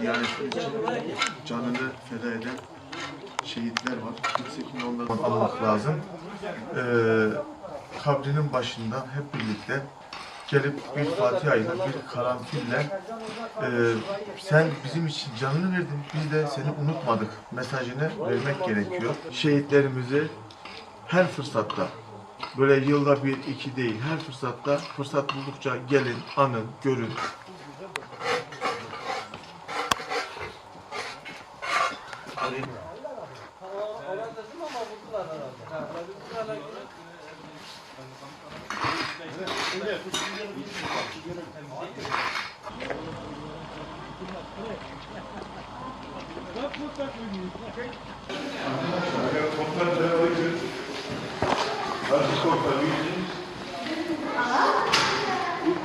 diyanetimiz için canını feda eden şehitler var. Kesinlikle onları almak lazım. Ee, kabrinin başında hep birlikte gelip bir Fatiha ile bir karanfille e, sen bizim için canını verdin biz de seni unutmadık mesajını vermek gerekiyor. Şehitlerimizi her fırsatta böyle yılda bir iki değil her fırsatta fırsat buldukça gelin anın görün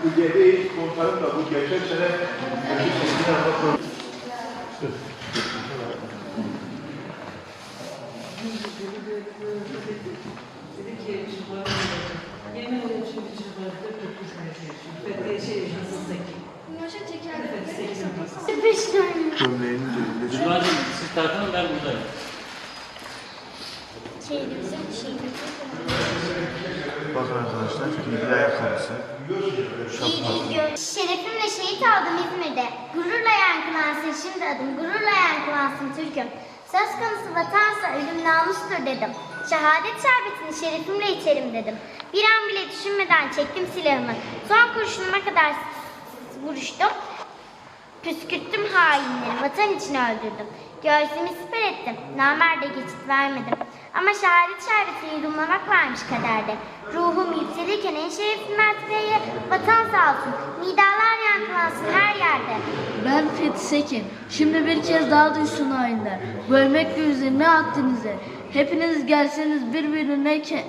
Bu geri komutanım da bu geçen sene gömleğinin cebinde Cuma'cığım siz tartının ben buradayım. Şehrimizin şehrimizin bakın arkadaşlar bilgi ayakkabısı. Şerefimle şehit aldım İzmir'de. Gururla yankılansın şimdi adım. Gururla yankılansın Türk'üm. Söz konusu vatansa ölüm namustur dedim. Şehadet şerbetini şerefimle içerim dedim. Bir an bile düşünmeden çektim silahımı. Son kurşunuma kadar vuruştum. Püskürttüm hainleri, vatan için öldürdüm. Göğsümü siper ettim, namerde geçit vermedim. Ama şehadet şerbetini yudumlamak varmış kaderde. Ruhum yükselirken en şerefli mertebeye vatan sağ olsun. Nidalar yankılansın her yerde. Ben Fethi Sekin. Şimdi bir kez daha duysun hainler. Bölmek üzerine haddinize. Hepiniz gelseniz birbirine ke-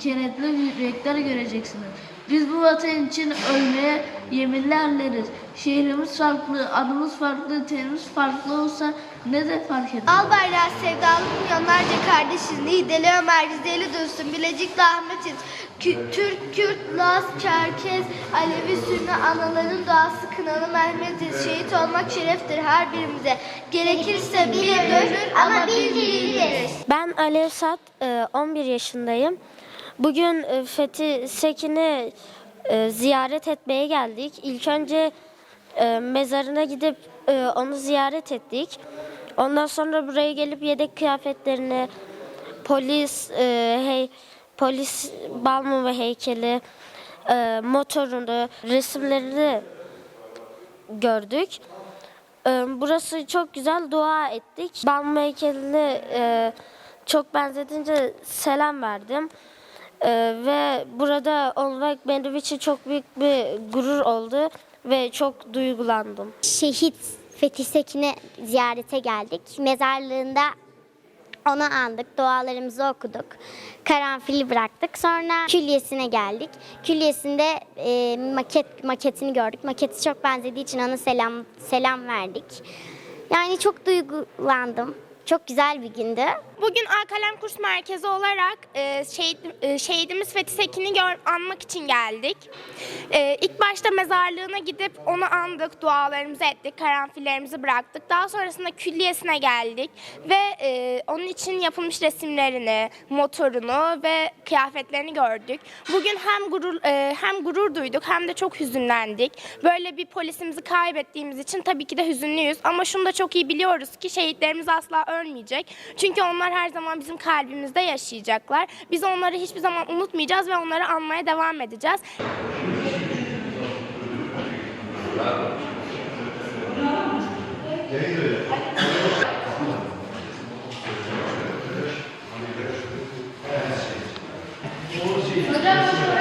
kenetli yürekler göreceksiniz. Biz bu vatan için ölmeye yeminlerleriz. Şehrimiz farklı, adımız farklı, tenimiz farklı olsa ne de fark eder. Al bayrağı sevdalı milyonlarca kardeşiz. Nideli Ömer, Rizeli Dursun, Bilecikli Ahmet'iz. Türk, Kürt, Laz, Çerkez, Alevi, Sünni, anaların doğası kınalı Mehmet'iz. Şehit olmak şereftir her birimize. Gerekirse bir ölür ama bir diriliriz. Ben Alev Sat, e, 11 yaşındayım. Bugün e, Fethi Sekin'i e, ziyaret etmeye geldik. İlk önce e, mezarına gidip onu ziyaret ettik. Ondan sonra buraya gelip yedek kıyafetlerini, polis hey, polis balmum ve heykeli, motorunu, resimlerini gördük. Burası çok güzel dua ettik. Balmum heykeline e, çok benzetince selam verdim. Ee, ve burada olmak benim için çok büyük bir gurur oldu ve çok duygulandım. Şehit Fethi Sekin'i ziyarete geldik. Mezarlığında onu andık, dualarımızı okuduk. Karanfili bıraktık. Sonra külliyesine geldik. Külliyesinde e, maket maketini gördük. Maketi çok benzediği için ona selam selam verdik. Yani çok duygulandım. Çok güzel bir gündü. Bugün Alkalem Kurs Merkezi olarak e, şehit, e, şehidimiz Fethi Sekin'i gör, anmak için geldik. E, ilk başta mezarlığına gidip onu andık, dualarımızı ettik, karanfillerimizi bıraktık. Daha sonrasında külliyesine geldik ve e, onun için yapılmış resimlerini, motorunu ve kıyafetlerini gördük. Bugün hem gurur e, hem gurur duyduk hem de çok hüzünlendik. Böyle bir polisimizi kaybettiğimiz için tabii ki de hüzünlüyüz. Ama şunu da çok iyi biliyoruz ki şehitlerimiz asla ölmeyecek. Çünkü onlar her zaman bizim kalbimizde yaşayacaklar. Biz onları hiçbir zaman unutmayacağız ve onları anmaya devam edeceğiz. Hocam.